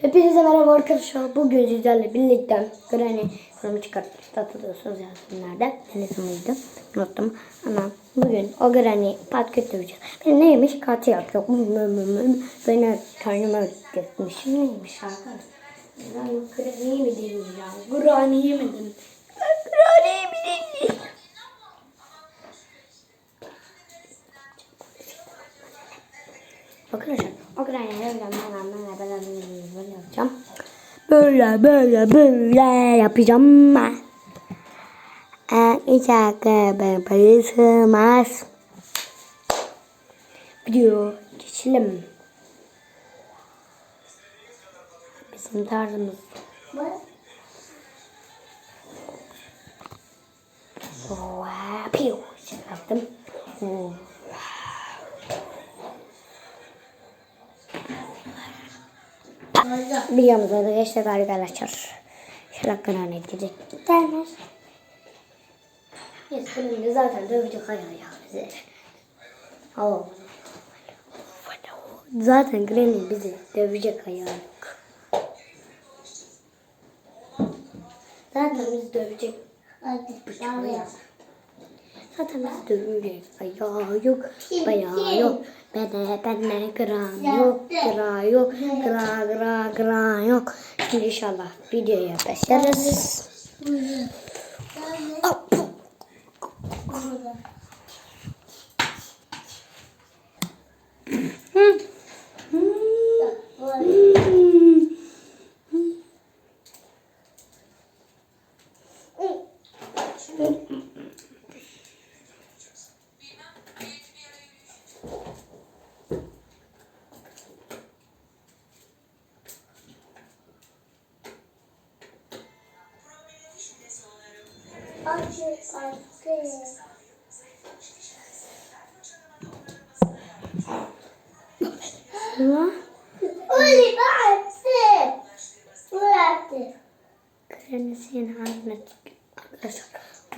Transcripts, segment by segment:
Hepinize merhaba arkadaşlar. Bugün sizlerle birlikte Granny filmi çıkarttık. Hatırlıyorsunuz ya filmlerde. Enes miydi? Unuttum. Ama bugün o Granny pat götüreceğiz. Benim neymiş? Katil yapıyor. Beni karnıma gitmiş. Neymiş arkadaşlar? Ben Granny'yi mi ya? Granny'yi mi dedim? Arkadaşlar ben ben ben böyle yapacağım. Böyle böyle böyle yapacağım. Ee, hiç ben parayı sığmaz. Video geçelim. Bizim tarzımız. Wow, piu. Şey yaptım. Oh. Biliyorsunuz arkadaşlar arkadaşlar. Şöyle kanal edecek. Giderler. Yes, benim zaten dövecek hayal ya bizi. Oh. Zaten Granny bizi dövecek hayal yok. Zaten bizi dövecek. Bıçağı yok. Zaten bizi dövecek ayağı yok. Bayağı yok. Bene bene gram yok. Gra yok. Gra gra gra yok. Şimdi inşallah videoya başlarız. Hop. Ama Granny'sin haline arkadaşlar.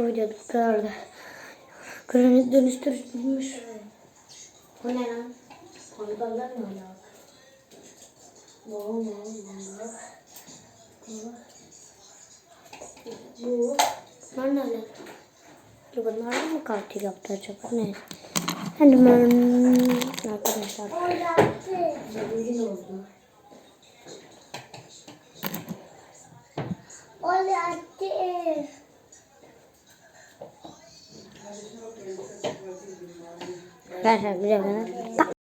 Videoda bu kadar da. Granny dönüştürmüş. O ne lan? Kondolar mı hala? Bu, bu, bu. Bu. Bunlar ne lan? Dur bunlar da mı katil yaptı acaba? Ne? Hadi ben arkadaşlar. Zengin oldu. Arkadaşlar bir dakika.